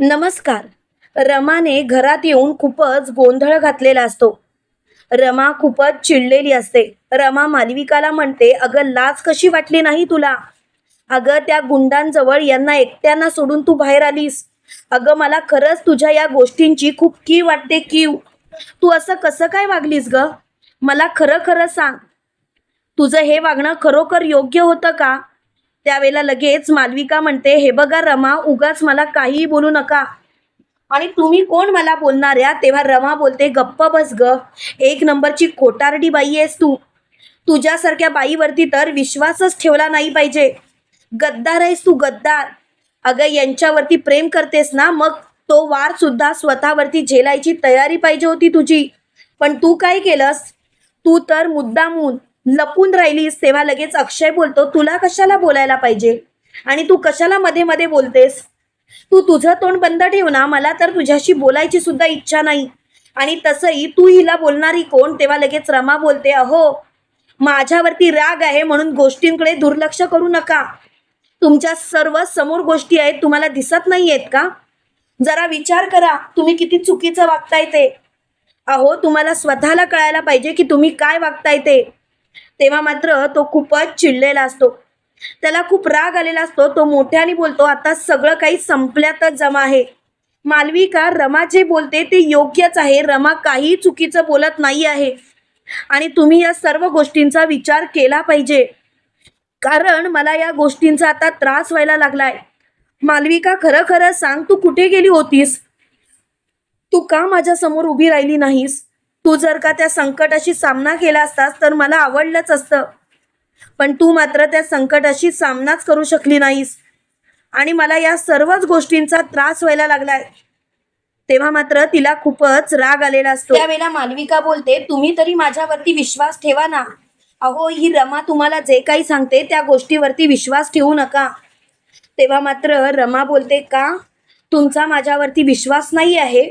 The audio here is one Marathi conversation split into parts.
नमस्कार. रमाने घरात येऊन खूपच गोंधळ घातलेला असतो. रमा खूपच चिडलेली असते. रमा मालविकाला म्हणते अगं लाज कशी वाटली नाही तुला? अगं त्या गुंडांजवळ यांना एकट्यांना सोडून तू बाहेर आलीस. अगं मला खरंच तुझ्या या गोष्टींची खूप की वाटते कीव. तू असं कसं काय वागलीस ग? मला खरं खरं सांग. तुझं हे वागणं खरोखर योग्य होतं का? त्यावेळेला लगेच मालविका म्हणते हे बघा रमा उगाच मला काहीही बोलू नका. आणि तुम्ही कोण मला बोलणाऱ्या? तेव्हा रमा बोलते गप्प बस ग. एक नंबरची खोटारडी बाई आहेस तू. तुझ्यासारख्या बाईवरती तर विश्वासच ठेवला नाही पाहिजे. गद्दार आहेस तू गद्दार. अगं यांच्यावरती प्रेम करतेस ना मग तो वार सुद्धा स्वतःवरती झेलायची तयारी पाहिजे होती तुझी. पण तू काय केलंस? तू तर मुद्दामून लपून राहिलीस तेव्हा लगेच अक्षय बोलतो तुला कशाला बोलायला पाहिजे? आणि तू कशाला मध्ये मध्ये बोलतेस? तू तुझं तोंड बंद ठेव ना मला तर तुझ्याशी बोलायची सुद्धा इच्छा नाही. आणि तसंही तू हिला बोलणारी कोण? तेव्हा लगेच रमा बोलते अहो माझ्यावरती राग आहे म्हणून गोष्टींकडे दुर्लक्ष करू नका. तुमच्या सर्व समोर गोष्टी आहेत तुम्हाला दिसत नाही आहेत का? जरा विचार करा तुम्ही किती चुकीचं वागताय ते. अहो तुम्हाला स्वतःला कळायला पाहिजे की तुम्ही काय वागताय ते. तेव्हा मात्र तो खूपच चिडलेला असतो. त्याला खूप राग आलेला असतो. तो मोठ्याने बोलतो आता सगळं काही संपल्यातच जमा आहे. मालविका रमा जे बोलते ते योग्यच आहे. रमा काही चुकीचं बोलत नाही आहे. आणि तुम्ही या सर्व गोष्टींचा विचार केला पाहिजे. कारण मला या गोष्टींचा आता त्रास व्हायला लागलाय. मालविका खरं खरं सांग तू कुठे गेली होतीस? तू का माझ्यासमोर उभी राहिली नाहीस? तू जर का त्या संकटाशी सामना केला असतास तर मला आवडलंच असतं. पण तू मात्र त्या संकटाशी सामनाच करू शकली नाहीस. आणि मला या सर्वच गोष्टींचा त्रास व्हायला लागलाय. तेव्हा मात्र तिला खूपच राग आलेला असतो. त्यावेळेला मालविका बोलते तुम्ही तरी माझ्यावरती विश्वास ठेवा ना. अहो ही रमा तुम्हाला जे काही सांगते त्या गोष्टीवरती विश्वास ठेवू नका. तेव्हा मात्र रमा बोलते का? तुमचा माझ्यावरती विश्वास नाही आहे?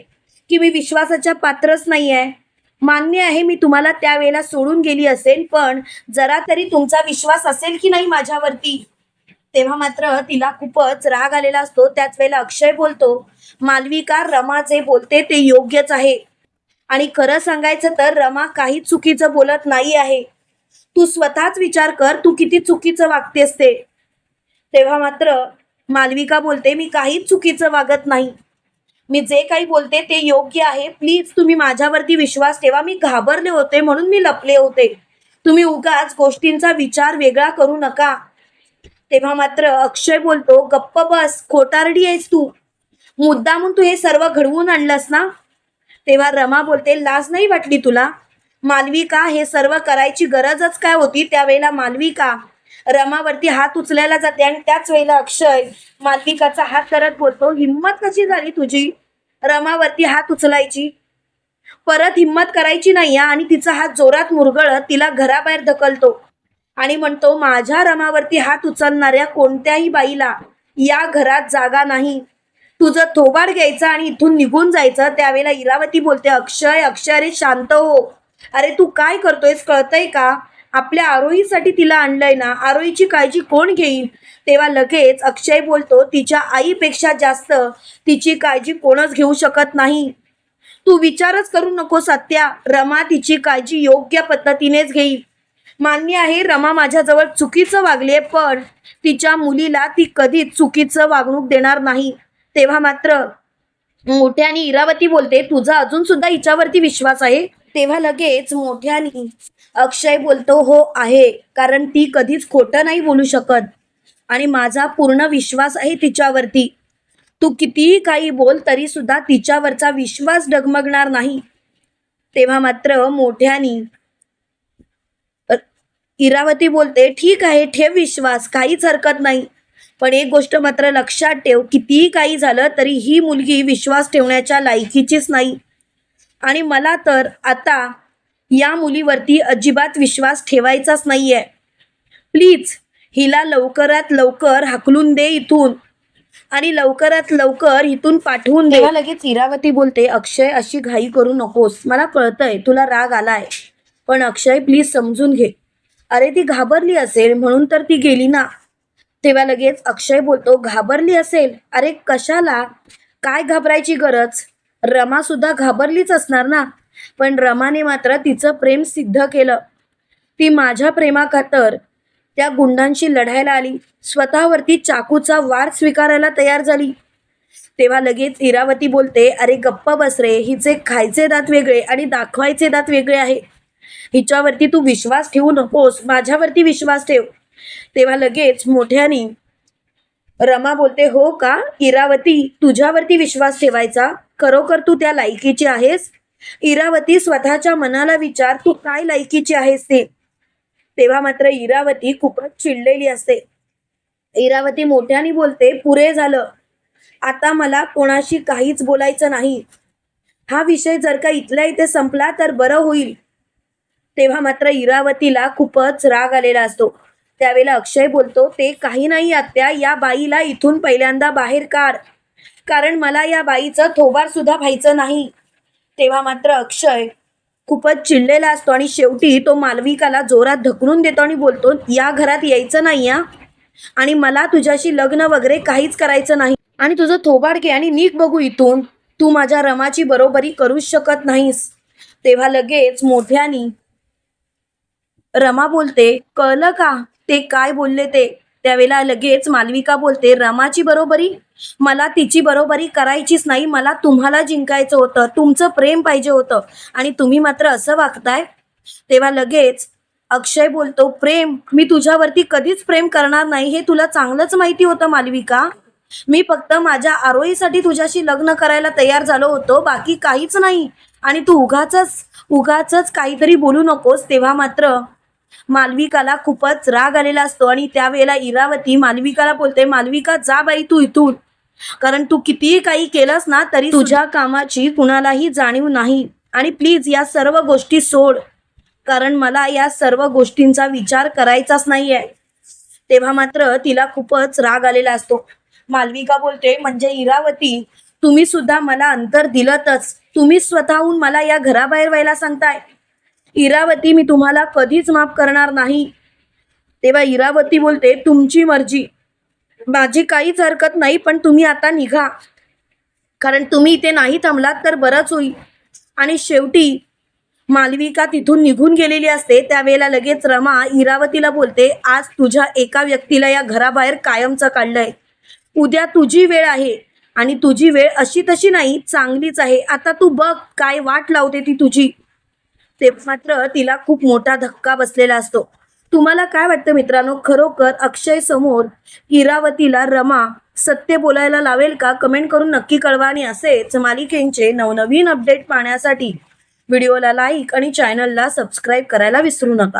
की मी विश्वासाच्या पात्रच नाही आहे? मान्य आहे मी तुम्हाला त्यावेळेला सोडून गेली असेल पण जरा तरी तुमचा विश्वास असेल की नाही माझ्यावरती? तेव्हा मात्र तिला खूपच राग आलेला असतो. त्याच वेळेला अक्षय बोलतो मालविका रमा जे बोलते ते योग्यच आहे. आणि खरं सांगायचं तर रमा काही चुकीचं बोलत नाही आहे. तू स्वतःच विचार कर तू किती चुकीचं वागतेस ते. तेव्हा मात्र मालविका बोलते मी काहीच चुकीचं वागत नाही. मी जे काही बोलते ते योग्य आहे. प्लीज तुम्ही माझ्यावरती विश्वास ठेवा. मी घाबरले होते म्हणून मी लपले होते. तुम्ही उगाच गोष्टींचा विचार वेगळा करू नका. तेव्हा मात्र अक्षय बोलतो गप्प बस खोटारडी आहेस तू. मुद्दामून तू हे सर्व घडवून आणलंस ना? तेव्हा रमा बोलते लाज नाही वाटली तुला? मालविका हे सर्व करायची गरजच काय होती? त्यावेळेला मालविका रमावरती हात उचलायला जाते आणि त्याच वेळेला अक्षय मालविकाचा हात करत बोलतो हिंमत कशी झाली तुझी? रमावरती हात उचलायची. परत हिंमत करायची नाही आणि तिचा हात जोरात मुरगळत तिला घराबाहेर ढकलतो आणि म्हणतो माझ्या रमावरती हात उचलणाऱ्या कोणत्याही बाईला या घरात जागा नाही. तुझं थोबाड घ्यायचं आणि इथून निघून जायचं. त्यावेळेला इरावती बोलते अक्षय अक्षय अरे शांत हो. अरे तू काय करतोयस? कळतंय का? आपल्या आरोहीसाठी तिला आणलंय ना आरोहीची काळजी कोण घेईल? तेव्हा लगेच अक्षय बोलतो तिच्या आईपेक्षा जास्त तिची काळजी कोणच घेऊ शकत नाही. तू विचारच करू नको सत्या. रमा तिची काळजी योग्य पद्धतीनेच घेईल. मान्य आहे रमा माझ्याजवळ चुकीचं वागले पण तिच्या मुलीला ती कधीच चुकीचं वागणूक देणार नाही. तेव्हा मात्र मोठ्याने इरावती बोलते तुझा अजून सुद्धा हिच्यावरती विश्वास आहे? तेव्हा लगेच मोठ्यानी अक्षय बोलतो हो आहे. कारण ती कधीच खोटं नाही बोलू शकत. आणि माझा पूर्ण विश्वास आहे तिच्यावरती. तू कितीही काही बोल तरी सुद्धा तिच्यावरचा विश्वास डगमगणार नाही. तेव्हा मात्र मोठ्यानी इरावती बोलते ठीक आहे ठेव विश्वास काहीच हरकत नाही. पण एक गोष्ट मात्र लक्षात ठेव कितीही काही झालं तरी ही मुलगी विश्वास ठेवण्याच्या लायकीचीच नाही. आणि मला तर आता या मुलीवरती अजिबात विश्वास ठेवायचाच नाही आहे प्लीज हिला लवकरात लवकर हाकलून दे इथून. आणि लवकरात लवकर इथून पाठवून दे. लगेच इरावती बोलते अक्षय अशी घाई करू नकोस. मला कळतंय तुला राग आलाय. पण अक्षय प्लीज समजून घे. अरे ती घाबरली असेल म्हणून तर ती गेली ना. तेव्हा लगेच अक्षय बोलतो घाबरली असेल? अरे कशाला? काय घाबरायची गरज? रमा सुद्धा घाबरलीच असणार ना? पण रमाने मात्र तिचं प्रेम सिद्ध केलं. ती माझ्या प्रेमाखातर त्या गुंडांशी लढायला आली. स्वतःवरती चाकूचा वार स्वीकारायला तयार झाली. तेव्हा लगेच इरावती बोलते अरे गप्प बसरे हिचे खायचे दात वेगळे आणि दाखवायचे दात वेगळे आहे. हिच्यावरती तू विश्वास ठेवू नकोस माझ्यावरती विश्वास ठेव. तेव्हा लगेच मोठ्यानी रमा बोलते हो का? इरावती तुझ्यावरती विश्वास ठेवायचा? खरोखर तू त्या लायकीची आहेस? इरावती स्वतःच्या मनाला विचार तू काय लायकीची आहेस ते? तेव्हा मात्र इरावती खूपच चिडलेली असते. इरावती मोठ्याने बोलते पुरे झालं. आता मला कोणाशी काहीच बोलायचं नाही. हा विषय जर का इथल्या इथे संपला तर बरं होईल. तेव्हा मात्र इरावतीला खूपच राग आलेला असतो. त्यावेळेला अक्षय बोलतो ते काही नाही आत्या या बाईला इथून पहिल्यांदा बाहेर काढ. कारण मला या बाईचं थोबार सुद्धा व्हायचं नाही. तेव्हा मात्र अक्षय खूपच चिडलेला असतो आणि शेवटी तो मालविकाला जोरात ढकलून देतो आणि बोलतो या घरात यायचं नाही या आणि मला तुझ्याशी लग्न वगैरे काहीच करायचं नाही. आणि तुझं थोबाड घे आणि नीट बघू इथून. तू माझ्या रमाची बरोबरी करूच शकत नाहीस. तेव्हा लगेच मोठ्यानी रमा बोलते कळलं का? ते काय बोलले ते? त्यावेळेला लगेच मालविका बोलते रमाची बरोबरी? मला तिची बरोबरी करायचीच नाही. मला तुम्हाला जिंकायचं होतं. तुमचं प्रेम पाहिजे होतं. आणि तुम्ही मात्र असं वागताय? तेव्हा लगेच अक्षय बोलतो प्रेम? मी तुझ्यावरती कधीच प्रेम करणार नाही. हे तुला चांगलंच माहिती होतं मालविका. मी फक्त माझ्या आरोहीसाठी तुझ्याशी लग्न करायला तयार झालो होतो. बाकी काहीच नाही. आणि तू उगाच उगाच काहीतरी बोलू नकोस. तेव्हा मात्र मालविकाला खूपच राग आलेला असतो आणि त्यावेळेला इरावती मालविकाला बोलते मालविका जा बाई तू इथून. कारण तू कितीही काही केलंस ना तरी तुझ्या कामाची कुणालाही जाणीव नाही. आणि प्लीज या सर्व गोष्टी सोड. कारण मला या सर्व गोष्टींचा विचार करायचाच नाहीये. तेव्हा मात्र तिला खूपच राग आलेला असतो. मालविका बोलते म्हणजे इरावती तुम्ही सुद्धा मला अंतर दिलंतच. तुम्ही स्वतःहून मला या घराबाहेर व्हायला सांगताय. इरावती मी तुम्हाला कधीच माफ करणार नाही. तेव्हा इरावती बोलते तुमची मर्जी. माझी काहीच हरकत नाही पण तुम्ही आता निघा. कारण तुम्ही इथे नाही थांबलात तर बरंच होईल. आणि शेवटी मालविका तिथून निघून गेलेली असते. त्यावेळेला लगेच रमा इरावतीला बोलते आज तुझ्या एका व्यक्तीला या घराबाहेर कायमचं काढलंय. उद्या तुझी वेळ आहे आणि तुझी वेळ अशी तशी नाही चांगलीच आहे. आता तू बघ काय वाट लावते ती तुझी. ते मात्र तिला खूप मोठा धक्का बसलेला असतो. तुम्हाला काय वाटतं मित्रांनो? खरोखर अक्षय समोर इरावतीला रमा सत्य बोलायला लावेल का? कमेंट करून नक्की कळवा आणि असेच मालिकेंचे नवनवीन अपडेट पाहण्यासाठी व्हिडिओला लाईक आणि चॅनलला सबस्क्राईब करायला विसरू नका.